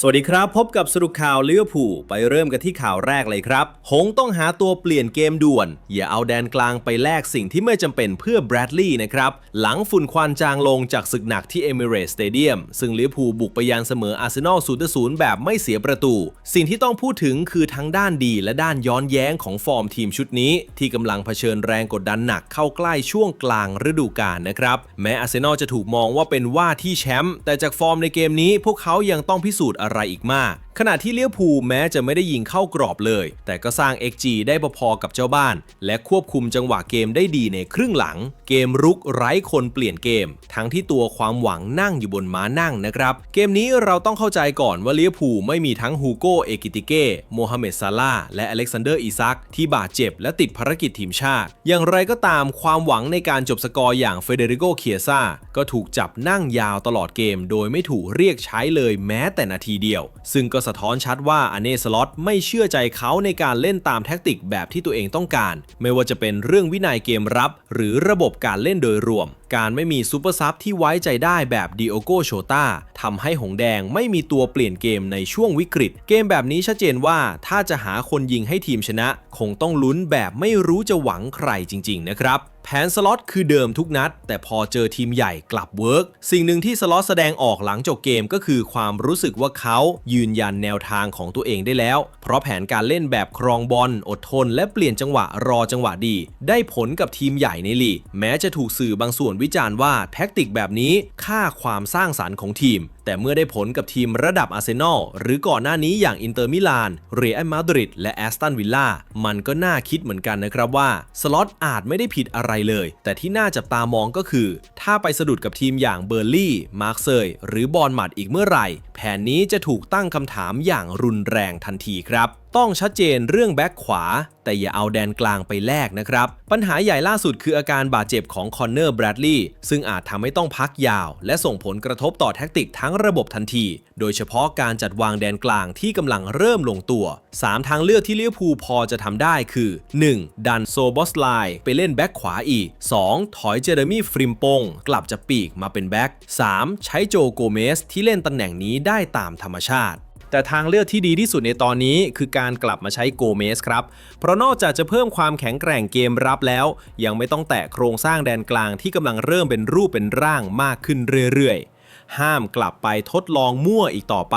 สวัสดีครับ พบกับสรุปข่าวลิเวอร์พูลไปเริ่มกันที่ข่าวแรกเลยครับ หงต้องหาตัวเปลี่ยนเกมด่วน อย่าเอาแดนกลางไปแลกสิ่งที่ไม่จำเป็นเพื่อแบรดลีย์นะครับ หลังฝุ่นควันจางลงจากศึกหนักที่เอมิเรตสเตเดียมซึ่งลิเวอร์พูลบุกไปยันเสมออาร์เซนอล0 0แบบไม่เสียประตู สิ่งที่ต้องพูดถึงคือทั้งด้านดีและด้านย้อนแย้งของฟอร์มทีมชุดนี้ ที่กำลังเผชิญแรงกดดันหนักเข้าใกล้ช่วงกลางฤดูกาลนะครับแม้อาร์เซนอลจะถูกมองว่าเป็นว่าที่แชมป์แต่จากฟอร์มในเกมนี้พวกเขายังต้องพิสูจน์อะไรอีกมาก ขณะที่เลี้ยวภูแม้จะไม่ได้ยิงเข้ากรอบเลย แต่ก็สร้าง XG ได้พอๆกับเจ้าบ้าน และควบคุมจังหวะเกมได้ดีในครึ่งหลัง เกมรุกไร้คนเปลี่ยนเกม ทั้งที่ตัวความหวังนั่งอยู่บนม้านั่งนะครับ เกมนี้เราต้องเข้าใจก่อนว่าเลี้ยวภูไม่มีทั้งฮูโกเอกิติเก้โมฮัมเหม็ดซาลาและอเล็กซานเดอร์อิซักที่บาดเจ็บและติดภารกิจทีมชาติ อย่างไรก็ตามความหวังในการจบสกอร์อย่างเฟเดริโกเคียซาก็ถูกจับนั่งยาวตลอดเกม โดยไม่ถูกเรียกใช้เลยแม้แต่นาทีเดียว ซึ่งก็สะท้อนชัดว่าอเนสล็อตไม่เชื่อใจเขาในการเล่นตามแท็กติกแบบที่ตัวเองต้องการ ไม่ว่าจะเป็นเรื่องวินัยเกมรับ หรือระบบการเล่นโดยรวม การไม่มีซูเปอร์ซับที่ไว้ใจได้แบบดิโอโกโชตาทำให้หงแดงไม่มีตัวเปลี่ยนเกมในช่วงวิกฤต เกมแบบนี้ชัดเจนว่าถ้าจะหาคนยิงให้ทีมชนะ คงต้องลุ้นแบบไม่รู้จะหวังใครจริง ๆ นะครับ แผนสล็อตคือเดิมทุกนัด แต่พอเจอทีมใหญ่กลับเวิร์กสิ่งหนึ่งที่สล็อตแสดงออกหลังจบเกมก็คือความรู้สึกว่าเขายืนยันแนวทางของตัวเองได้แล้ว เพราะแผนการเล่นแบบครองบอลอดทน และเปลี่ยนจังหวะรอจังหวะดี ได้ผลกับทีมใหญ่ในลีกแม้จะถูกสื่อบางส่วนวิจารณ์ว่าแท็กติกแบบนี้ค่าความสร้างสรรค์ของทีม แต่เมื่อได้ผลกับทีมระดับอาร์เซนอลหรือก่อนหน้านี้อย่างอินเตอร์มิลาน เรอัลมาดริดและแอสตันวิลล่ามันก็น่าคิดเหมือนกันนะครับว่า สล็อตอาจไม่ได้ผิดอะไรเลย แต่ที่น่าจับตามองก็คือ ถ้าไปสะดุดกับทีมอย่างเบอร์ลี่ มาร์กเซยหรือบอลมัดอีกเมื่อไหร่ แผนนี้จะถูกตั้งคำถามอย่างรุนแรงทันทีครับ ต้องชัดเจนเรื่องแบ็คขวา แต่อย่าเอาแดนกลางไปแลกนะครับ ปัญหาใหญ่ล่าสุดคืออาการบาดเจ็บของคอนเนอร์แบรดลีย์ซึ่งอาจทำให้ต้องพักยาว และส่งผลกระทบต่อแท็กติกทั้งระบบทันที โดยเฉพาะการจัดวางแดนกลางที่กำลังเริ่มลงตัว 3 ทางเลือกที่เลี้ยวภูพอจะทำได้คือ 1. ดันโซบอสไลน์ไปเล่นแบ็คขวาอีก 2. ถอยเจเรมี่ฟริมปงกลับจากปีกมาเป็นแบ็ค 3. ใช้โจโกเมสที่เล่นตำแหน่งนี้ได้ตามธรรมชาติ แต่ทางเลือกที่ดีที่สุดในตอนนี้คือการกลับมาใช้โกเมสครับ เพราะนอกจากจะเพิ่มความแข็งแกร่งเกมรับแล้ว ยังไม่ต้องแตะโครงสร้างแดนกลางที่กำลังเริ่มเป็นรูปเป็นร่างมากขึ้นเรื่อยๆห้ามกลับไปทดลองมั่วอีกต่อไป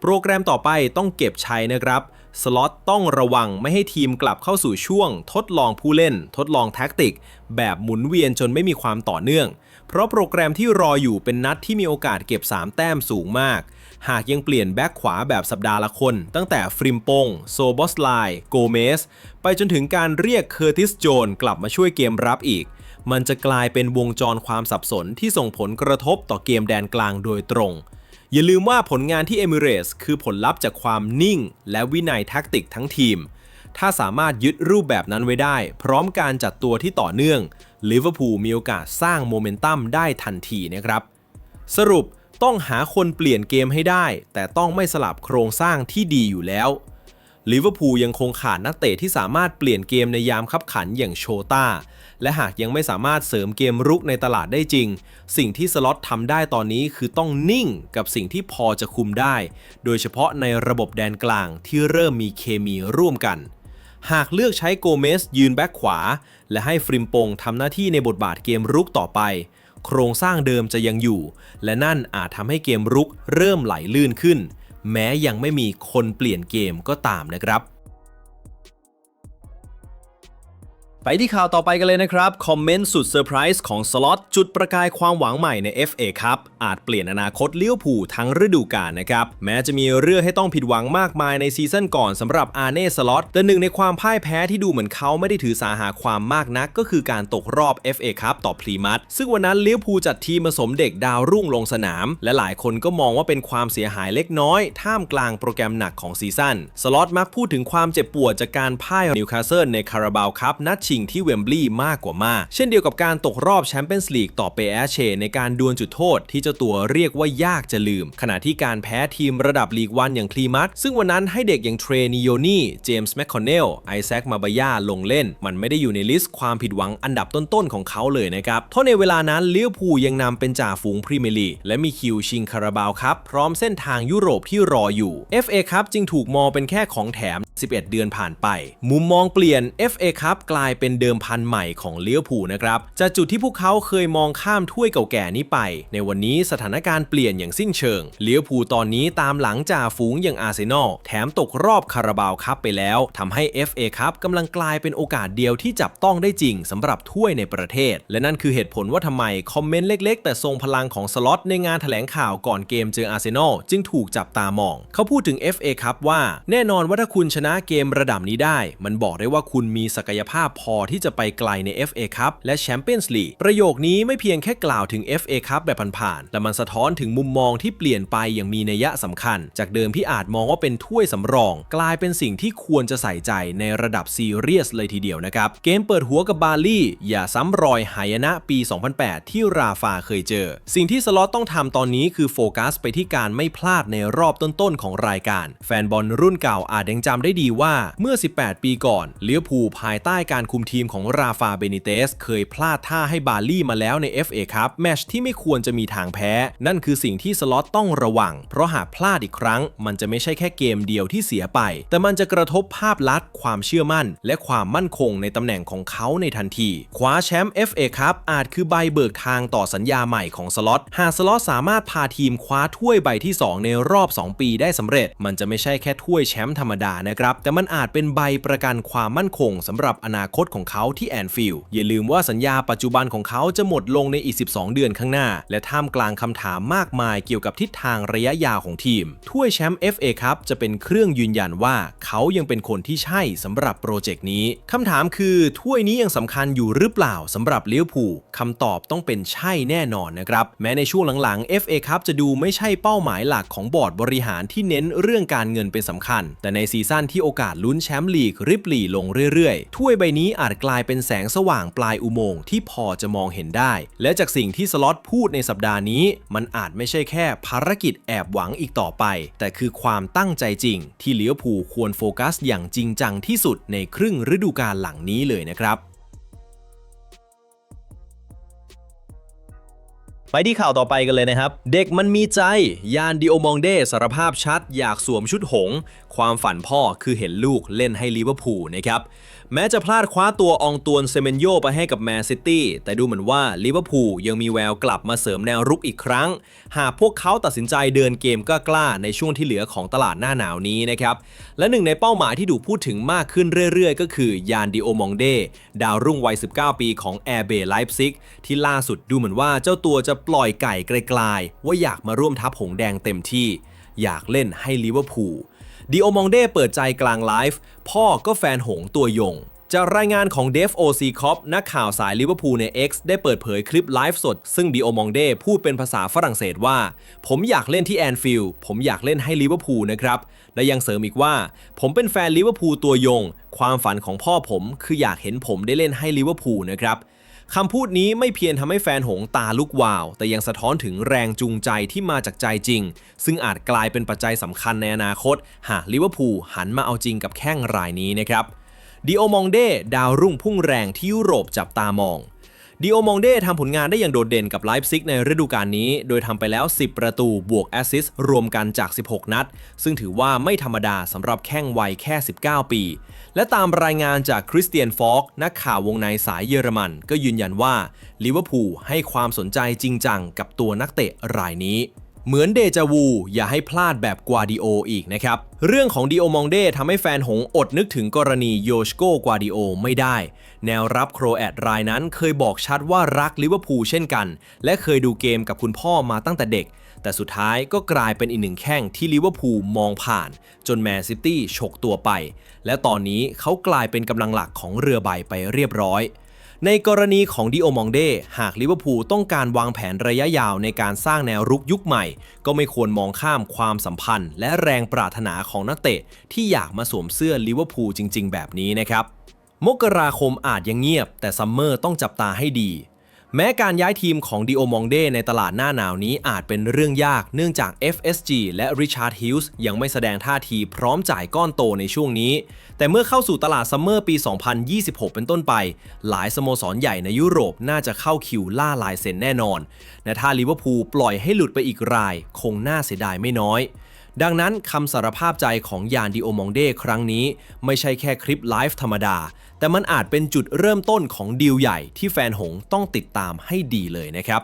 โปรแกรมต่อไปต้องเก็บใชัยนะครับ สล็อตต้องระวังไม่ให้ทีมกลับเข้าสู่ช่วง ทดลองผู้เล่น ทดลองแท็กติก แบบหมุนเวียนจนไม่มีความต่อเนื่อง เพราะโปรแกรมที่รออยู่เป็นนัดที่มีโอกาสเก็บ 3 แต้มสูงมาก หากยังเปลี่ยนแบ็คขวาแบบสัปดาห์ละคน ตั้งแต่ฟริมปง โซบอสไลโกเมส ไปจนถึงการเรียกเคอร์ติสโจนกลับมาช่วยเกมรับอีก มันจะกลายเป็นวงจรความสับสนที่ส่งผลกระทบต่อเกมแดนกลางโดยตรง อย่าลืมว่าผลงานที่เอมิเรสคือผลลัพธ์จากความนิ่ง และวินัยแท็กติกทั้งทีม ถ้าสามารถยึดรูปแบบนั้นไว้ได้ พร้อมการจัดตัวที่ต่อเนื่องลิเวอร์พูลมีโอกาสสร้างโมเมนตัมได้ทันทีนะครับ สรุป ต้องหาคนเปลี่ยนเกมให้ได้ แต่ต้องไม่สลับโครงสร้างที่ดีอยู่แล้วลิเวอร์พูลยังคงขาดนักเตะที่สามารถเปลี่ยนเกมในยามคับขันอย่างโชตาและหากยังไม่สามารถเสริมเกมรุกในตลาดได้จริง สิ่งที่สล็อตทำได้ตอนนี้คือต้องนิ่งกับสิ่งที่พอจะคุมได้ โดยเฉพาะในระบบแดนกลางที่เริ่มมีเคมีร่วมกัน หากเลือกใช้โกเมสยืนแบ็คขวา และให้ฟริมปงทำหน้าที่ในบทบาทเกมรุกต่อไป โครงสร้างเดิมจะยังอยู่ และนั่นอาจทำให้เกมรุกเริ่มไหลลื่นขึ้น แม้ยังไม่มีคนเปลี่ยนเกมก็ตามนะครับ ไปที่ข่าวต่อไปกันเลยนะครับ คอมเมนต์สุดเซอร์ไพรส์ของสล็อตจุดประกายความหวังใหม่ใน FA ครับอาจเปลี่ยนอนาคตเลี้ยวผูลทั้งฤดูกาลนะครับ แม้จะมีเรื่องให้ต้องผิดหวังมากมายในซีซั่นก่อนสำหรับอาร์เน่สล็อตแต่หนึ่งในความพ่ายแพ้ที่ดูเหมือนเขาไม่ได้ถือสาหาความมากนัก ก็คือการตกรอบ FA ครับต่อพรีมัตซึ่งวันนั้นเลี้ยวผูลจัดทีมผสมเด็กดาวรุ่งลงสนาม และหลายคนก็มองว่าเป็นความเสียหายเล็กน้อย ท่ามกลางโปรแกรมหนักของซีซั่นสล็อตมักพูดถึงความเจ็บปวดจากการพ่ายนิวคาสเซิลในคาราบาวคัพนัดชิงที่เวมบลีย์มากกว่ามากเช่นเดียวกับการตกรอบแชมเปี้ยนส์ลีกต่อเปแอร์เชในการดวลจุดโทษที่เจ้าตัวเรียกว่ายากจะลืม ขณะที่การแพ้ทีมระดับลีกวันอย่างคลีมัสซึ่งวันนั้นให้เด็กอย่างเทรนิโยนี่ เจมส์แมคคอนเนล ไอแซค มาบายาลงเล่น มันไม่ได้อยู่ในลิสต์ความผิดหวังอันดับต้นๆของเขาเลยนะครับเพราะในเวลานั้นลิเวอร์พูลยังนำเป็นจ่าฝูงพรีเมียร์ลีกและมีคิวชิงคาราบาวครับพร้อมเส้นทางยุโรปที่รออยู่ FA ครับจึงถูกมองเป็นแค่ของแถม 11 เดือนผ่านไป มุมมองเปลี่ยน FA ครับกลายเป็นเดิมพันใหม่ของเลิเวอร์พูนะครับจากจุดที่พวกเขาเคยมองข้ามถ้วยเก่าแก่นี้ไป ในวันนี้สถานการณ์เปลี่ยนอย่างสิ้นเชิงเลิเวอร์พูตอนนี้ตามหลังจ่าฝูงอย่างอาร์เซนอลแถมตกรอบคาราบาวครับไปแล้วทำให้ FA ครับกำลังกลายเป็นโอกาสเดียวที่จับต้องได้จริงสำหรับถ้วยในประเทศ และนั่นคือเหตุผลว่าทำไมคอมเมนต์เล็ก ๆ แต่ทรงพลังของสล็อตในงานแถลงข่าวก่อนเกมเจออาร์เซนอลจึงถูกจับตามอง เขาพูดถึง FA ครับว่า แน่นอนว่าถ้าคุณชนะเกมระดับนี้ได้ มันบอกได้ว่าคุณมีศักยภาพพอที่จะไปไกลใน FA ครับและแชมเปี้ยนส์ลีกประโยคนี้ไม่เพียงแค่กล่าวถึง FA ครับแบบผ่านๆแต่มันสะท้อนถึงมุมมองที่เปลี่ยนไปอย่างมีนัยสำคัญ จากเดิมที่อาจมองว่าเป็นถ้วยสำรอง กลายเป็นสิ่งที่ควรจะใส่ใจในระดับซีเรียสเลยทีเดียวนะครับ เกมเปิดหัวกับบาลี่ อย่าซ้ำรอยหายนะปี 2008 ที่ราฟาเคยเจอ สิ่งที่สล็อตต้องทำตอนนี้คือโฟกัสไปที่การไม่พลาดในรอบต้นๆของรายการ แฟนบอลรุ่นเก่าอาจยังจำได้ดีว่าเมื่อ 18 ปีก่อนเลี้ยวภูภายใต้การคุมทีมของราฟาเบนิเตส เคยพลาดท่าให้บาลี่มาแล้วใน FA ครับแมชที่ไม่ควรจะมีทางแพ้ นั่นคือสิ่งที่สล็อตต้องระวัง เพราะหากพลาดอีกครั้ง มันจะไม่ใช่แค่เกมเดียวที่เสียไป แต่มันจะกระทบภาพลักษณ์ความเชื่อมั่น และความมั่นคงในตำแหน่งของเขาในทันที คว้าแชมป์ FA ครับอาจคือใบเบิกทางต่อสัญญาใหม่ของสล็อตหากสล็อตสามารถพาทีมคว้าถ้วยใบที่ 2 ในรอบ 2 ปีได้สำเร็จ มันจะไม่ใช่แค่ถ้วยแชมป์ธรรมดานะครับแต่มันอาจเป็นใบประกันความมั่นคงสำหรับอนาคตของเขาที่แอนฟิลด์อย่าลืมว่าสัญญาปัจจุบันของเขาจะหมดลงในอีก 12 เดือนข้างหน้า และท่ามกลางคำถามมากมายเกี่ยวกับทิศทางระยะยาวของทีม ถ้วยแชมป์ FA ครับจะเป็นเครื่องยืนยันว่าเขายังเป็นคนที่ใช่สำหรับโปรเจกต์นี้คำถามคือถ้วยนี้ยังสำคัญอยู่หรือเปล่าสำหรับเลี้ยวผูลคำตอบต้องเป็นใช่แน่นอนนะครับ แม้ในช่วงหลังๆ FA ครับจะดูไม่ใช่เป้าหมายหลักของบอร์ดบริหารที่เน้นเรื่องการเงินเป็นสำคัญ แต่ในซีซั่นที่โอกาสลุ้นแชมป์ลีกริบหลีลงเรื่อยๆ ถ้วยใบนี้อาจกลายเป็นแสงสว่างปลายอุโมงค์ที่พอจะมองเห็นได้ และจากสิ่งที่สล็อตพูดในสัปดาห์นี้ มันอาจไม่ใช่แค่ภารกิจแอบหวังอีกต่อไป แต่คือความตั้งใจจริง ที่เลี้ยวผูลควรโฟกัสอย่างจริงจังที่สุดในครึ่งฤดูกาลหลังนี้เลยนะครับไปที่ข่าวต่อไปกันเลยนะครับ เด็กมันมีใจ ยานดิโอมองเดสารภาพชัด อยากสวมชุดหงส์ความฝันพ่อคือเห็นลูกเล่นให้ลิเวอร์พูลนะครับ แม้จะพลาดคว้าตัวอองตวนเซเมนโยไปให้กับแมนซิตี้ แต่ดูเหมือนว่าลิเวอร์พูลยังมีแววกลับมาเสริมแนวรุกอีกครั้ง หากพวกเขาตัดสินใจเดินเกมกล้าๆในช่วงที่เหลือของตลาดหน้าหนาวนี้นะครับ และหนึ่งในเป้าหมายที่ถูกพูดถึงมากขึ้นเรื่อยๆ ก็คือยานดิโอมองเดดาวรุ่งวัย 19 ปีของแอร์เบย์ไลฟ์ซิกที่ล่าสุดดูเหมือนว่าเจ้าตัวจะปล่อยไก่ไกลๆว่าอยากมาร่วมทัพหงแดงเต็มที่ อยากเล่นให้ลิเวอร์พูล ดิโอมองเดเปิดใจกลางไลฟ์ พ่อก็แฟนหงตัวยง จากรายงานของเดฟโอซีคอปนักข่าวสายลิเวอร์พูลใน X ได้เปิดเผยคลิปไลฟ์สด ซึ่งดิโอมองเดพูดเป็นภาษาฝรั่งเศสว่า ผมอยากเล่นที่แอนฟิลด์ผมอยากเล่นให้ลิเวอร์พูลนะครับ และยังเสริมอีกว่า ผมเป็นแฟนลิเวอร์พูลตัวยง ความฝันของพ่อผมคืออยากเห็นผมได้เล่นให้ลิเวอร์พูลนะครับ คำพูดนี้ไม่เพียงทำให้แฟนหงตาลุกวาว แต่ยังสะท้อนถึงแรงจูงใจที่มาจากใจจริง ซึ่งอาจกลายเป็นปัจจัยสำคัญในอนาคต หากลิเวอร์พูลหันมาเอาจริงกับแข้งรายนี้นะครับดิโอมองเดดาวรุ่งพุ่งแรงที่ยุโรปจับตามอง ดิโอมองเดทำผลงานได้อย่างโดดเด่นกับไลฟ์ซิกในฤดูกาลนี้ โดยทำไปแล้ว 10 ประตูบวกแอสซิสต์รวมกันจาก 16 นัด ซึ่งถือว่าไม่ธรรมดาสำหรับแข้งวัยแค่ 19 ปี และตามรายงานจากคริสเตียนฟอกนักข่าววงในสายเยอรมัน ก็ยืนยันว่าลิเวอร์พูลให้ความสนใจจริงจังกับตัวนักเตะรายนี้ เหมือนเดจาวูอย่าให้พลาดแบบกวาดิโออีกนะครับ เรื่องของดิโอมองเดทำให้แฟนหงอดนึกถึงกรณีโยชโกกวาดิโอไม่ได้ แนวรับโครแอตรายนั้นเคยบอกชัดว่ารักลิเวอร์พูลเช่นกัน และเคยดูเกมกับคุณพ่อมาตั้งแต่เด็ก แต่สุดท้ายก็กลายเป็นอีกหนึ่งแข้งที่ลิเวอร์พูลมองผ่าน จนแมนซิตี้ฉกตัวไป และตอนนี้เขากลายเป็นกำลังหลักของเรือใบไปเรียบร้อย ในกรณีของดิโอมองเดหากลิเวอร์พูลต้องการวางแผนระยะยาวในการสร้างแนวรุกยุคใหม่ ก็ไม่ควรมองข้ามความสัมพันธ์ และแรงปรารถนาของนักเตะ ที่อยากมาสวมเสื้อลิเวอร์พูลจริง ๆ แบบนี้นะครับ มกราคมอาจยังเงียบ แต่ซัมเมอร์ต้องจับตาให้ดี แม้การย้ายทีมของดิโอมองเดในตลาดหน้าหนาวนี้อาจเป็นเรื่องยากเนื่องจาก FSG และ Richard Hughes ยังไม่แสดงท่าทีพร้อมจ่ายก้อนโตในช่วงนี้ แต่เมื่อเข้าสู่ตลาดซัมเมอร์ปี 2026 เป็นต้นไป หลายสโมสรใหญ่ในยุโรปน่าจะเข้าคิวล่าลายเซ็นแน่นอนและถ้าลิเวอร์พูลปล่อยให้หลุดไปอีกราย คงน่าเสียดายไม่น้อยดังนั้นคำสารภาพใจของยานดิโอมองเดครั้งนี้ ไม่ใช่แค่คลิปไลฟ์ธรรมดา แต่มันอาจเป็นจุดเริ่มต้นของดีลใหญ่ที่แฟนหงต้องติดตามให้ดีเลยนะครับ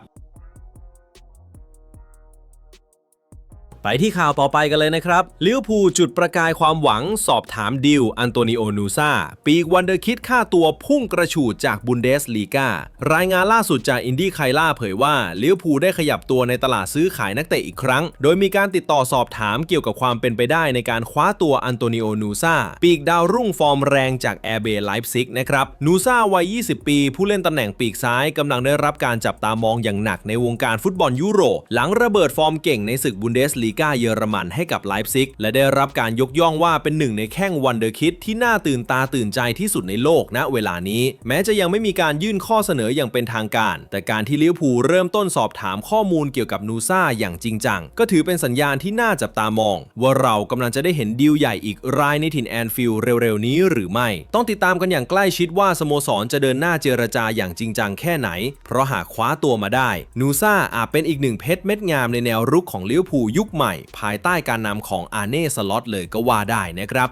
ไปที่ข่าวต่อไปกันเลยนะครับลิเวอร์พูลจุดประกายความหวังสอบถามดิวอันโตนิโอนูซาปีกวันเดอร์คิดค่าตัวพุ่งกระฉูดจากบุนเดสลีการายงานล่าสุดจากอินดี้ไคล่าเผยว่าลิเวอร์พูลได้ขยับตัวในตลาดซื้อขายนักเตะอีกครั้ง โดยมีการติดต่อสอบถามเกี่ยวกับความเป็นไปได้ในการคว้าตัวอันโตนิโอนูซาปีกดาวรุ่งฟอร์มแรงจากแอร์เบย์ไลฟ์ซิกนะครับนูซาวัย 20 ปี ผู้เล่นตำแหน่งปีกซ้ายกำลังได้รับการจับตามองอย่างหนักในวงการฟุตบอลยุโรปหลังระเบิดฟอร์มเก่งในศึกบุนเดสลีก้าเยอรมันให้กับไลฟ์ซิก และได้รับการยกย่องว่าเป็นหนึ่งในแข้งวันเดอร์คิดที่น่าตื่นตาตื่นใจที่สุดในโลกณเวลานี้ แม้จะยังไม่มีการยื่นข้อเสนออย่างเป็นทางการ แต่การที่ลิเวอร์พูลเริ่มต้นสอบถามข้อมูลเกี่ยวกับนูซ่าอย่างจริงจัง ก็ถือเป็นสัญญาณที่น่าจับตามอง ว่าเรากำลังจะได้เห็นดีลใหญ่อีกรายในถิ่นแอนฟิลด์เร็วๆนี้หรือไม่ ต้องติดตามกันอย่างใกล้ชิดว่าสโมสรจะเดินหน้าเจรจาอย่างจริงจังแค่ไหน เพราะหากคว้าตัวมาได้ นูซ่าอาจเป็นอีกหนึ่งเพชรเม็ดงามในแนวรุกของลิเวอร์พูลยุคใหม่ภายใต้การนำของอาเน่สล็อตเลยก็ว่าได้นะครับ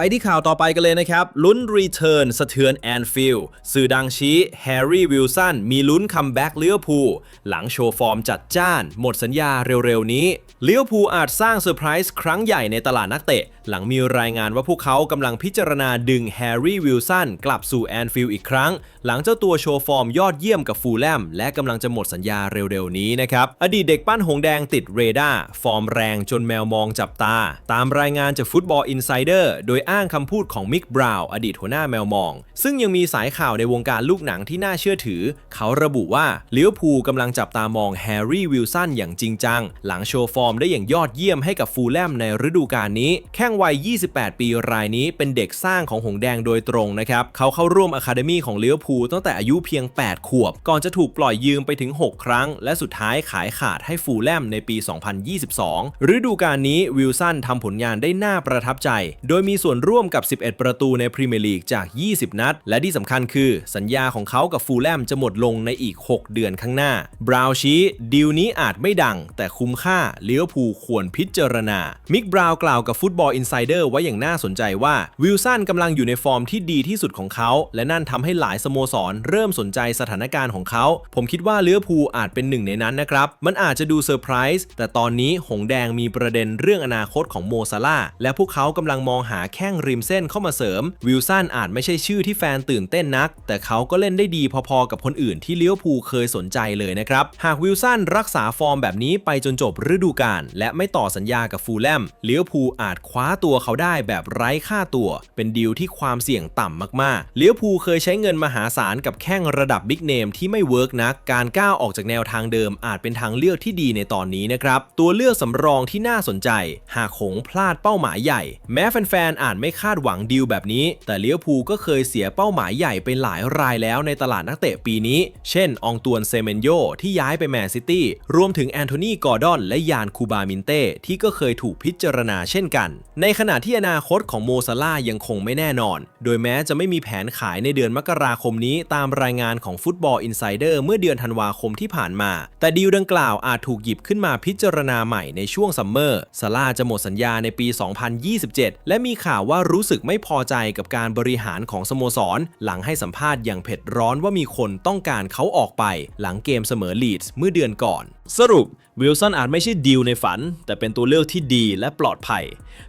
ไปที่ข่าวต่อไปกันเลยนะครับ ลุ้นรีเทิร์นสะเทือนแอนฟิลด์สื่อดังชี้แฮร์รี่วิลสันมีลุ้นคัมแบ็กเลี้ยวพูหลังโชว์ฟอร์มจัดจ้าน หมดสัญญาเร็วๆนี้เลี้ยวพูอาจสร้างเซอร์ไพรส์ครั้งใหญ่ในตลาดนักเตะ หลังมีรายงานว่าพวกเขากำลังพิจารณาดึงแฮร์รี่วิลสันกลับสู่แอนฟิลด์อีกครั้ง หลังเจ้าตัวโชว์ฟอร์มยอดเยี่ยมกับฟูลแลมและกำลังจะหมดสัญญาเร็วๆนี้นะครับอดีตเด็กปั้นหงแดงติดเรดาร์ฟอร์มแรงจนแมวมองจับตา ตามรายงานจากฟุตบอลอินไซเดอร์โดยอ้างคำพูดของมิกบราวน์อดีตหัวหน้าแมวมอง ซึ่งยังมีสายข่าวในวงการลูกหนังที่น่าเชื่อถือ เขาระบุว่าลิเวอร์พูลกำลังจับตามองแฮร์รี่วิลสันอย่างจริงจัง หลังโชว์ฟอร์มได้อย่างยอดเยี่ยมให้กับฟูลแลมในฤดูกาลนี้ แข้งวัย 28 ปีรายนี้เป็นเด็กสร้างของหงแดงโดยตรงนะครับ เขาเข้าร่วมอะคาเดมี่ของลิเวอร์พูลตั้งแต่อายุเพียง 8 ขวบ ก่อนจะถูกปล่อยยืมไปถึง 6 ครั้ง และสุดท้ายขายขาดให้ฟูลแลมในปี 2022 ฤดูกาลนี้วิลสันทำผลงานได้น่าประทับใจ โดยมีส่วนวนร่วมกับ 11 ประตูในพรีเมียร์ลีกจาก 20 นัด และที่สำคัญคือสัญญาของเขากับฟูลแลมจะหมดลงในอีก 6 เดือนข้างหน้า บราวชี้ดีลนี้อาจไม่ดัง แต่คุ้มค่าเลิเวภูควรพิจารณา มิกบราว์กล่าวกับฟุตบอลอินไซเดอร์ไว้อย่างน่าสนใจว่าวิลสันกำลังอยู่ในฟอร์มที่ดีที่สุดของเขา และนั่นทำให้หลายสโมสร เริ่มสนใจสถานการณ์ของเขา ผมคิดว่าเลิเวภูอาจเป็นหนึ่งในนั้นนะครับ มันอาจจะดูเซอร์ไพรส์แต่ตอนนี้หงแดงมีประเด็นเรื่องอนาคตของโมซาลาและพวกเขากำลังมองหาแแข้งริมเส้นเข้ามาเสริม วิลสันอาจไม่ใช่ชื่อที่แฟนตื่นเต้นนัก แต่เขาก็เล่นได้ดีพอๆกับคนอื่นที่เลิเวอร์พูเคยสนใจเลยนะครับ หากวิลสันรักษาฟอร์มแบบนี้ไปจนจบฤดูกาลและไม่ต่อสัญญากับฟูลแลมเลิเวอร์พูอาจคว้าตัวเขาได้แบบไร้ค่าตัว เป็นดีลที่ความเสี่ยงต่ำมากๆ เลิเวอร์พูเคยใช้เงินมหาศาลกับแข้งระดับบิ๊กเนมที่ไม่เวิร์กนัก การก้าวออกจากแนวทางเดิมอาจเป็นทางเลือกที่ดีในตอนนี้นะครับ ตัวเลือกสำรองที่น่าสนใจ หากหงพลาดเป้าหมายใหญ่ แม้แฟนๆอาจไม่คาดหวังดีลแบบนี้ แต่ลิเวอร์พูก็เคยเสียเป้าหมายใหญ่ไปหลายรายแล้วในตลาดนักเตะปีนี้ เช่นอองตวนเซเมนโยที่ย้ายไปแมนซิตี้ รวมถึงแอนโทนีกอร์ดอนและยานคูบามินเต้ที่ก็เคยถูกพิจารณาเช่นกัน ในขณะที่อนาคตของโมซาลายังคงไม่แน่นอน โดยแม้จะไม่มีแผนขายในเดือนมกราคมนี้ตามรายงานของฟุตบอลอินไซเดอร์เมื่อเดือนธันวาคมที่ผ่านมา แต่ดีลดังกล่าวอาจถูกหยิบขึ้นมาพิจารณาใหม่ในช่วงซัมเมอร์ซาลาจะหมดสัญญาในปี 2027 และมีข่าวว่ารู้สึกไม่พอใจกับการบริหารของสโมสร หลังให้สัมภาษณ์อย่างเผ็ดร้อนว่ามีคนต้องการเขาออกไป หลังเกมเสมอลีดส์เมื่อเดือนก่อน สรุป วิลสันอาจไม่ใช่ดีลในฝัน แต่เป็นตัวเลือกที่ดีและปลอดภัย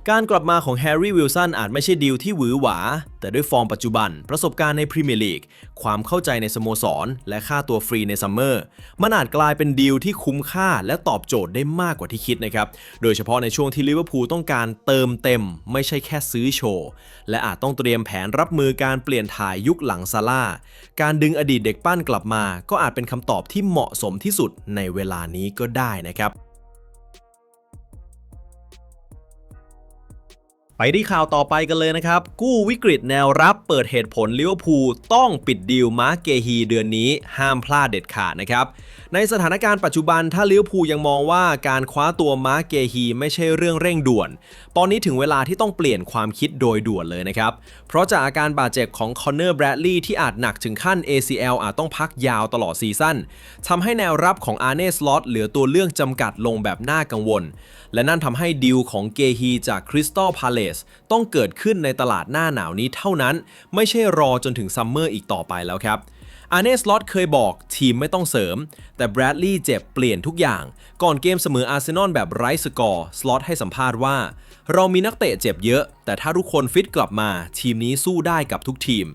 การกลับมาของแฮร์รี่วิลสันอาจไม่ใช่ดีลที่หวือหวา แต่ด้วยฟอร์มปัจจุบัน ประสบการณ์ในพรีเมียร์ลีก ความเข้าใจในสโมสร และค่าตัวฟรีในซัมเมอร์ มันอาจกลายเป็นดีลที่คุ้มค่าและตอบโจทย์ได้มากกว่าที่คิดนะครับ โดยเฉพาะในช่วงที่ลิเวอร์พูลต้องการเติมเต็ม ไม่ใช่แค่ซื้อโชว์ และอาจต้องเตรียมแผนรับมือการเปลี่ยนถ่ายยุคหลังซาร่า การดึงอดีตเด็กปั้นกลับมา ก็อาจเป็นคำตอบที่เหมาะสมที่สุดในเวลานี้ก็ได้นะครับ ไปที่ข่าวต่อไปกันเลยนะครับ กู้วิกฤตแนวรับเปิดเหตุผลลิเวอร์พูลต้องปิดดีลมาร์เกฮีเดือนนี้ห้ามพลาดเด็ดขาดนะครับ ในสถานการณ์ปัจจุบันถ้าลิเวอร์พูลยังมองว่าการคว้าตัวมาร์เกฮีไม่ใช่เรื่องเร่งด่วน ตอนนี้ถึงเวลาที่ต้องเปลี่ยนความคิดโดยด่วนเลยนะครับ เพราะจากอาการบาดเจ็บของคอนเนอร์แบรดลีย์ที่อาจหนักถึงขั้น ACL อาจต้องพักยาวตลอดซีซั่นทำให้แนวรับของอาร์เนสลอตเหลือตัวเลือกจำกัดลงแบบน่ากังวล และนั่นทำให้ดีลของเกฮีจากคริสตัลพาเลสต้องเกิดขึ้นในตลาดหน้าหนาวนี้เท่านั้น ไม่ใช่รอจนถึงซัมเมอร์อีกต่อไปแล้วครับอาเนสลอตเคยบอกทีมไม่ต้องเสริม แต่แบรดลีย์เจ็บเปลี่ยนทุกอย่าง ก่อนเกมเสมออาร์เซนอลแบบไร้สกอร์สลอตให้สัมภาษณ์ว่า เรามีนักเตะเจ็บเยอะ แต่ถ้าทุกคนฟิตกลับมา ทีมนี้สู้ได้กับทุกทีม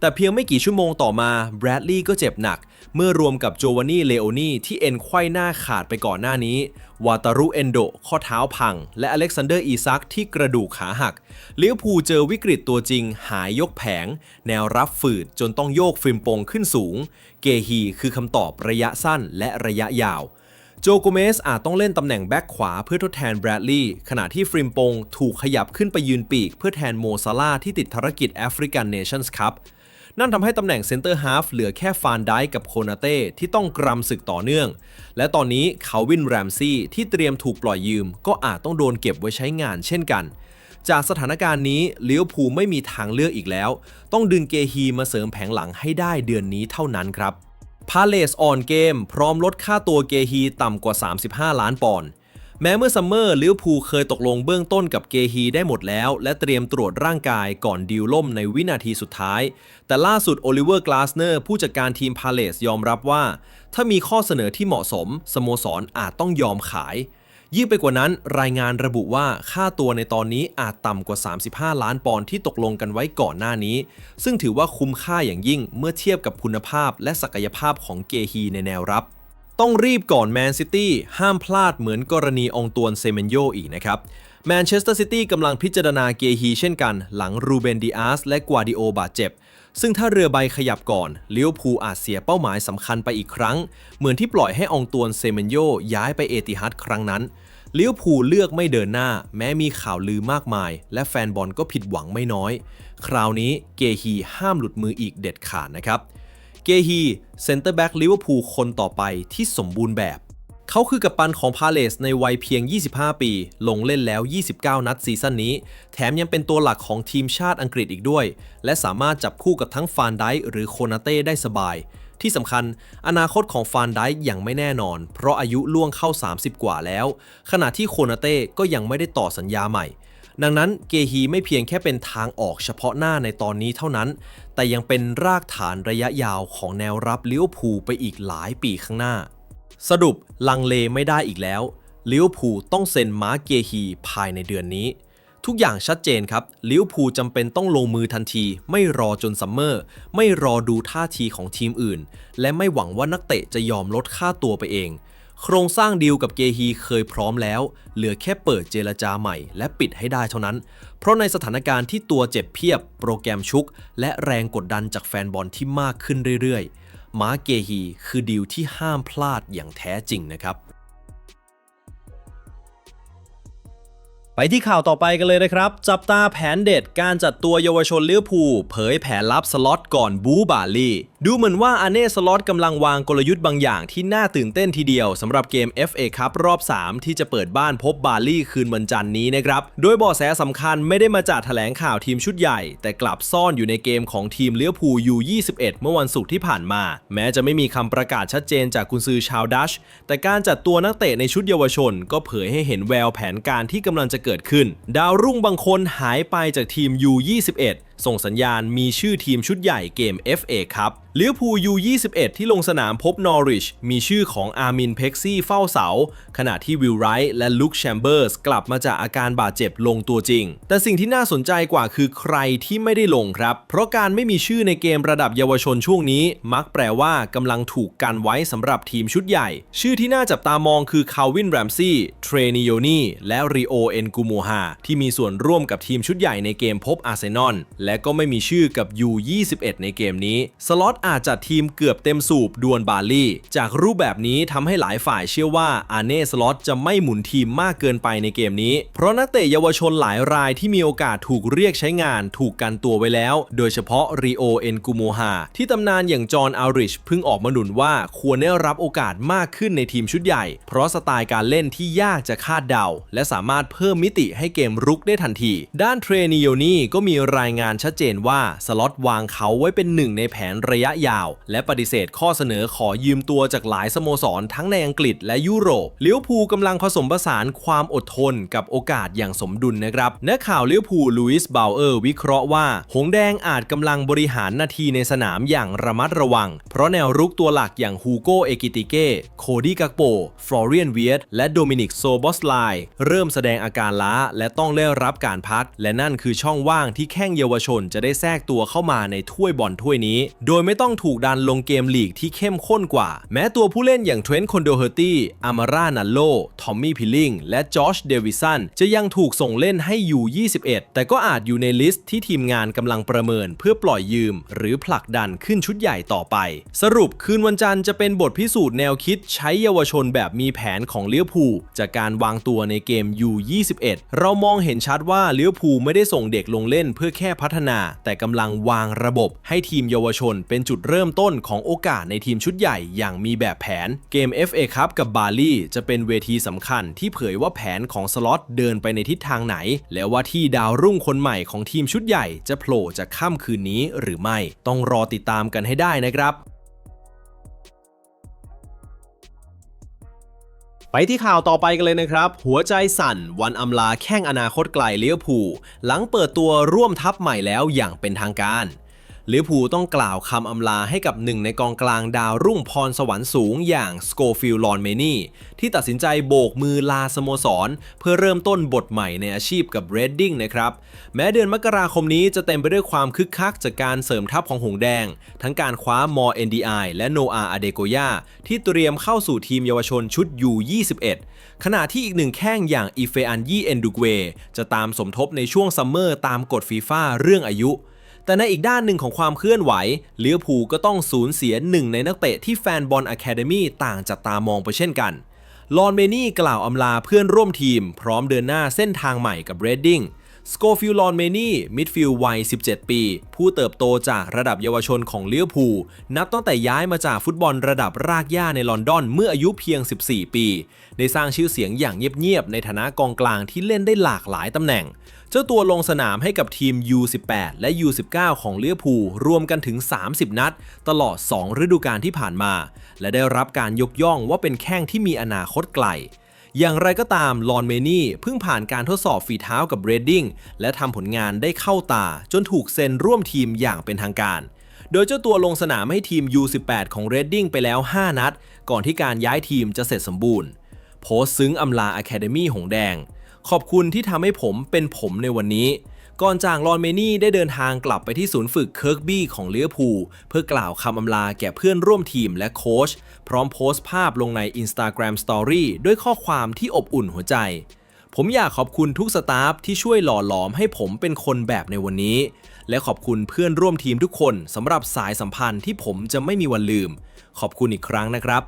แต่เพียงไม่กี่ชั่วโมงต่อมาแบรดลีย์ก็เจ็บหนัก เมื่อรวมกับโจวานนี่เลโอนี่ที่เอ็นไขว้หน้าขาดไปก่อนหน้านี้ วาตารุเอนโด ข้อเท้าพัง และอเล็กซานเดอร์อีซักที่กระดูกขาหักลิเวอร์พูเจอวิกฤตตัวจริงหายยกแผง แนวรับฝืดจนต้องโยกฟิล์มโปงขึ้นสูง เกฮีคือคำตอบระยะสั้นและระยะยาวโจโกเมสอาจต้องเล่นตำแหน่งแบ็กขวาเพื่อทดแทนแบรดลีย์ขณะที่ฟริมปงถูกขยับขึ้นไปยืนปีกเพื่อแทนโมซาลาที่ติดภารกิจแอฟริกันเนชั่นส์คัพ นั่นทำให้ตำแหน่งเซนเตอร์ฮาฟเหลือแค่ฟานไดกับโคนาเต้ที่ต้องกรำศึกต่อเนื่อง และตอนนี้คาวินแรมซี่ที่เตรียมถูกปล่อยยืม ก็อาจต้องโดนเก็บไว้ใช้งานเช่นกัน จากสถานการณ์นี้เลิเวอร์พูไม่มีทางเลือกอีกแล้ว ต้องดึงเกฮีมาเสริมแผงหลังให้ได้เดือนนี้เท่านั้นครับพาเลสออนเกมพร้อมลดค่าตัวเกฮีต่ำกว่า 35 ล้านปอนด์ แม้เมื่อซัมเมอร์ลิเวอร์พูลเคยตกลงเบื้องต้นกับเกฮีได้หมดแล้ว และเตรียมตรวจร่างกายก่อนดีลล่มในวินาทีสุดท้าย แต่ล่าสุดโอลิเวอร์กลาสเนอร์ผู้จัดการทีมพาเลสยอมรับว่า ถ้ามีข้อเสนอที่เหมาะสม สโมสรอาจต้องยอมขาย ยิ่งไปกว่านั้นรายงานระบุว่าค่าตัวในตอนนี้อาจต่ำกว่า 35 ล้านปอนด์ที่ตกลงกันไว้ก่อนหน้านี้ ซึ่งถือว่าคุ้มค่าอย่างยิ่งเมื่อเทียบกับคุณภาพและศักยภาพของเกฮีในแนวรับ ต้องรีบก่อนแมนซิตี้ห้ามพลาดเหมือนกรณีองตวนเซเมนโยอีกนะครับแมนเชสเตอร์ซิตี้กำลังพิจารณาเกฮีเช่นกัน หลังรูเบนดิอาสและกวาดิโอบาดเจ็บ ซึ่งถ้าเรือใบขยับก่อนเลิเวอร์พูลอาจเสียเป้าหมายสำคัญไปอีกครั้ง เหมือนที่ปล่อยให้องตวนเซเมนโยย้ายไปเอติฮัดครั้งนั้นเลิเวอร์พูลเลือกไม่เดินหน้า แม้มีข่าวลือมากมาย และแฟนบอลก็ผิดหวังไม่น้อย คราวนี้เกฮีห้ามหลุดมืออีกเด็ดขาดนะครับ เกฮีเซนเตอร์แบ็กลิเวอร์พูลคนต่อไปที่สมบูรณ์แบบ เขาคือกัปตันของพาเลสในวัยเพียง 25 ปี ลงเล่นแล้ว 29 นัดซีซั่นนี้ แถมยังเป็นตัวหลักของทีมชาติอังกฤษอีกด้วย และสามารถจับคู่กับทั้งฟานไดหรือโคนาเต้ได้สบาย ที่สำคัญ อนาคตของฟานไดยังไม่แน่นอน เพราะอายุล่วงเข้า 30 กว่าแล้ว ขณะที่โคนาเต้ก็ยังไม่ได้ต่อสัญญาใหม่ ดังนั้นเกฮีไม่เพียงแค่เป็นทางออกเฉพาะหน้าในตอนนี้เท่านั้น แต่ยังเป็นรากฐานระยะยาวของแนวรับเลิเวอร์พูไปอีกหลายปีข้างหน้า สรุปลังเลไม่ได้อีกแล้วเลิเวอร์พูต้องเซ็นมาเกฮีภายในเดือนนี้ ทุกอย่างชัดเจนครับลิวพูจำเป็นต้องลงมือทันที ไม่รอจนซัมเมอร์ ไม่รอดูท่าทีของทีมอื่น และไม่หวังว่านักเตะจะยอมลดค่าตัวไปเอง โครงสร้างดีลกับเกฮีเคยพร้อมแล้ว เหลือแค่เปิดเจรจาใหม่ และปิดให้ได้เท่านั้น เพราะในสถานการณ์ที่ตัวเจ็บเพียบ โปรแกรมชุก และแรงกดดันจากแฟนบอลที่มากขึ้นเรื่อยๆมาเกฮีคือดีลที่ห้ามพลาดอย่างแท้จริงนะครับ ไปที่ข่าวต่อไปกันเลยนะครับ จับตาแผนเด็ดการจัดตัวเยาวชนเลิเวอร์พูลเผยแผนลับสล็อตก่อนบูบาลี ดูเหมือนว่าอาเน่สล็อตกำลังวางกลยุทธ์บางอย่างที่น่าตื่นเต้นทีเดียวสำหรับเกม FA ครับรอบ 3 ที่จะเปิดบ้านพบบาลีคืนวันจันทร์นี้นะครับ โดยเบาะแสสำคัญไม่ได้มาจากแถลงข่าวทีมชุดใหญ่ แต่กลับซ่อนอยู่ในเกมของทีมเลิเวอร์พูยู21เมื่อวันศุกร์ที่ผ่านมา แม้จะไม่มีคำประกาศชัดเจนจากกุนซือชาวดัช แต่การจัดตัวนักเตะในชุดเยาวชน ก็เผยให้เห็นแววแผนการที่กำลังจะเกิดขึ้น ดาวรุ่งบางคนหายไปจากทีม U21 ส่งสัญญาณมีชื่อทีมชุดใหญ่เกม FA ครับลิเวอร์พูล U21 ที่ลงสนามพบนอริช มีชื่อของอาร์มินเพ็กซี่เฝ้าเสา ขณะที่วิลไรท์และลุคแชมเบอร์สกลับมาจากอาการบาดเจ็บลงตัวจริง แต่สิ่งที่น่าสนใจกว่าคือใครที่ไม่ได้ลงครับ เพราะการไม่มีชื่อในเกมระดับเยาวชนช่วงนี้ มักแปลว่ากำลังถูกกันไว้สำหรับทีมชุดใหญ่ ชื่อที่น่าจับตามองคือคาวินแรมซี่เทรนิโยนีและริโอเอนกูโมฮาที่มีส่วนร่วมกับทีมชุดใหญ่ในเกมพบอาร์เซนอลและและก็ไม่มีชื่อกับ U21 ในเกมนี้สล็อตอาจจัดทีมเกือบเต็มสูบดวลบาลีจากรูปแบบนี้ทำให้หลายฝ่ายเชื่อว่าอาเน่สล็อตจะไม่หมุนทีมมากเกินไปในเกมนี้ เพราะนักเตะเยาวชนหลายรายที่มีโอกาสถูกเรียกใช้งานถูกกันตัวไว้แล้ว โดยเฉพาะรีโอเอ็นกูโมฮาที่ตำนานอย่างจอห์นอัลริชเพิ่งออกมาหนุนว่าควรได้รับโอกาสมากขึ้นในทีมชุดใหญ่ เพราะสไตล์การเล่นที่ยากจะคาดเดา และสามารถเพิ่มมิติให้เกมรุกได้ทันที ด้านเทรนิโอนี่ก็มีรายงานชัดเจนว่าสล็อตวางเขาไว้เป็นหนึ่งในแผนระยะยาว และปฏิเสธข้อเสนอขอยืมตัวจากหลายสโมสรทั้งในอังกฤษและยุโรปเลี้ยวภูลกำลังผสมผสานความอดทนกับโอกาสอย่างสมดุลนะครับนักข่าวเลี้ยวภูลลุยส์บาวเออร์วิเคราะห์ว่า หงแดงอาจกำลังบริหารนาทีในสนามอย่างระมัดระวัง เพราะแนวรุกตัวหลักอย่างฮูโกเอกิติเก้โคดี้กักโปฟลอเรียนเวียตและโดมินิกโซบอสไลเริ่มแสดงอาการล้าและต้องได้รับการพัก และนั่นคือช่องว่างที่แข้งเยาวชนจะได้แทรกตัวเข้ามาในถ้วยบอลถ้วยนี้ โดยไม่ต้องถูกดันลงเกมลีกที่เข้มข้นกว่า แม้ตัวผู้เล่นอย่างเทรนต์คอนโดเฮอร์ตี้อามาร่านัลโล ทอมมี่พิลลิง และจอชเดวิสันจะยังถูกส่งเล่นให้อยู่ 21 แต่ก็อาจอยู่ในลิสต์ที่ทีมงานกำลังประเมินเพื่อปล่อยยืม หรือผลักดันขึ้นชุดใหญ่ต่อไป สรุปคืนวันจันทร์จะเป็นบทพิสูจน์แนวคิดใช้เยาวชนแบบมีแผนของเลี้ยวภูจากการวางตัวในเกม U21 เรามองเห็นชัดว่าเลี้ยวภูไม่ได้ส่งเด็กลงเล่นเพื่อแค่พัฒนา แต่กำลังวางระบบให้ทีมเยาวชนเป็นจุดเริ่มต้นของโอกาสในทีมชุดใหญ่อย่างมีแบบแผน เกม FA คัพกับบาลีจะเป็นเวทีสำคัญที่เผยว่าแผนของสล็อตเดินไปในทิศทางไหน และว่าที่ดาวรุ่งคนใหม่ของทีมชุดใหญ่จะโผล่จากค่ำคืนนี้หรือไม่ต้องรอติดตามกันให้ได้นะครับไปที่ข่าวต่อไปกันเลยนะครับ หัวใจสั่น วันอำลาแข้งอนาคตไกลเลี้ยวภูหลังเปิดตัวร่วมทัพใหม่แล้วอย่างเป็นทางการ เลี้ยวภูลต้องกล่าวคำอำลาให้กับหนึ่งในกองกลางดาวรุ่งพรสวรรค์สูงอย่างสโกฟิลลอนเมนี่ที่ตัดสินใจโบกมือลาสโมสร เพื่อเริ่มต้นบทใหม่ในอาชีพกับเรดดิ้งนะครับ แม้เดือนมกราคมนี้จะเต็มไปด้วยความคึกคักจากการเสริมทัพของหงแดง ทั้งการคว้ามอ NDI และโนอาอเดโกยาที่เตรียมเข้าสู่ทีมเยาวชนชุด U21 ขณะที่อีกหนึ่งแข้งอย่างอีเฟอันยี่เอนดูเกจะตามสมทบในช่วงซัมเมอร์ตามกฎฟีฟ่าเรื่องอายุ แต่ในอีกด้านหนึ่งของความเคลื่อนไหวเลี้ยวภูลก็ต้องสูญเสียหนึ่งในนักเตะที่แฟนบอลอะคาเดมี่ต่างจับตามองไปเช่นกันลอนเมนี่กล่าวอำลาเพื่อนร่วมทีม พร้อมเดินหน้าเส้นทางใหม่กับเรดดิ้ง สโกฟิลลอนเมนี่มิดฟิลด์วัย 17 ปี ผู้เติบโตจากระดับเยาวชนของเลี้ยวภูนับตั้งแต่ย้ายมาจากฟุตบอลระดับรากหญ้าในลอนดอนเมื่ออายุเพียง 14 ปี ได้สร้างชื่อเสียงอย่างเงียบๆในฐานะกองกลางที่เล่นได้หลากหลายตำแหน่ง เจ้าตัวลงสนามให้กับทีม U18 และ U19 ของเลี้ยวภูรวมกันถึง 30 นัด ตลอด 2 ฤดูกาลที่ผ่านมา และได้รับการยกย่องว่าเป็นแข้งที่มีอนาคตไกล อย่างไรก็ตามลอนเมนี่เพิ่งผ่านการทดสอบฝีเท้ากับเรดดิ้งและทำผลงานได้เข้าตาจนถูกเซ็นร่วมทีมอย่างเป็นทางการ โดยเจ้าตัวลงสนามให้ทีม U18 ของเรดดิ้งไปแล้ว 5 นัด ก่อนที่การย้ายทีมจะเสร็จสมบูรณ์ โพสซึ้งอำลาอะคาเดมี่หงแดง ขอบคุณที่ทำให้ผมเป็นผมในวันนี้ ก่อนจากลอนเมนี่ได้เดินทางกลับไปที่ศูนย์ฝึกเคิร์กบี้ของเลี้ยวภูเพื่อกล่าวคำอำลาแก่เพื่อนร่วมทีมและโค้ชพร้อมโพสต์ภาพลงใน Instagram Story ด้วยข้อความที่อบอุ่นหัวใจ ผมอยากขอบคุณทุกสตาฟที่ช่วยหล่อหลอมให้ผมเป็นคนแบบในวันนี้ และขอบคุณเพื่อนร่วมทีมทุกคนสำหรับสายสัมพันธ์ที่ผมจะไม่มีวันลืม ขอบคุณอีกครั้งนะครับ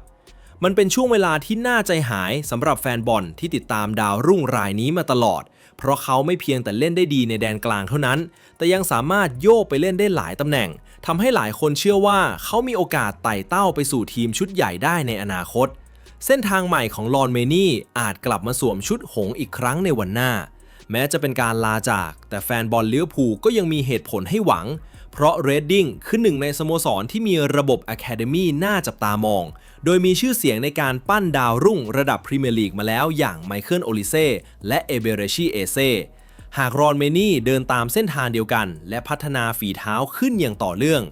มันเป็นช่วงเวลาที่น่าใจหายสำหรับแฟนบอลที่ติดตามดาวรุ่งรายนี้มาตลอด เพราะเขาไม่เพียงแต่เล่นได้ดีในแดนกลางเท่านั้น แต่ยังสามารถโยกไปเล่นได้หลายตำแหน่งทำให้หลายคนเชื่อว่าเขามีโอกาสไต่เต้าไปสู่ทีมชุดใหญ่ได้ในอนาคต เส้นทางใหม่ของลอนเมนี่อาจกลับมาสวมชุดหงส์อีกครั้งในวันหน้า แม้จะเป็นการลาจาก แต่แฟนบอลเลี้ยวภูก็ยังมีเหตุผลให้หวัง เพราะเรดดิ้งคือหนึ่งในสโมสรที่มีระบบอะคาเดมี่น่าจับตามอง โดยมีชื่อเสียงในการปั้นดาวรุ่งระดับพรีเมียร์ลีกมาแล้วอย่างไมเคิลโอลิเซ่และเอเบเรชีเอเซหากรอนเมนี่เดินตามเส้นทางเดียวกัน และพัฒนาฝีเท้าขึ้นอย่างต่อเนื่อง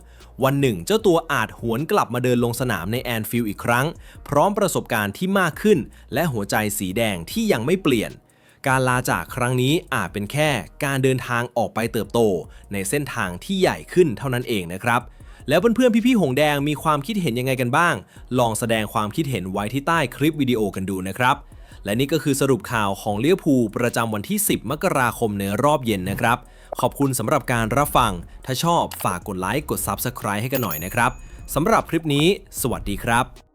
วันหนึ่งเจ้าตัวอาจหวนกลับมาเดินลงสนามในแอนฟิลด์อีกครั้ง พร้อมประสบการณ์ที่มากขึ้น และหัวใจสีแดงที่ยังไม่เปลี่ยน การลาจากครั้งนี้อาจเป็นแค่การเดินทางออกไปเติบโต ในเส้นทางที่ใหญ่ขึ้นเท่านั้นเองนะครับ แล้วเพื่อนๆพี่ๆหงแดงมีความคิดเห็นยังไงกันบ้าง ลองแสดงความคิดเห็นไว้ที่ใต้คลิปวิดีโอกันดูนะครับ และนี่ก็คือสรุปข่าวของเลี้ยวภูประจำวันที่ 10 มกราคมในรอบเย็นนะครับ ขอบคุณสำหรับการรับฟัง ถ้าชอบฝากกดไลค์กด Subscribe ให้กันหน่อยนะครับสำหรับคลิปนี้ สวัสดีครับ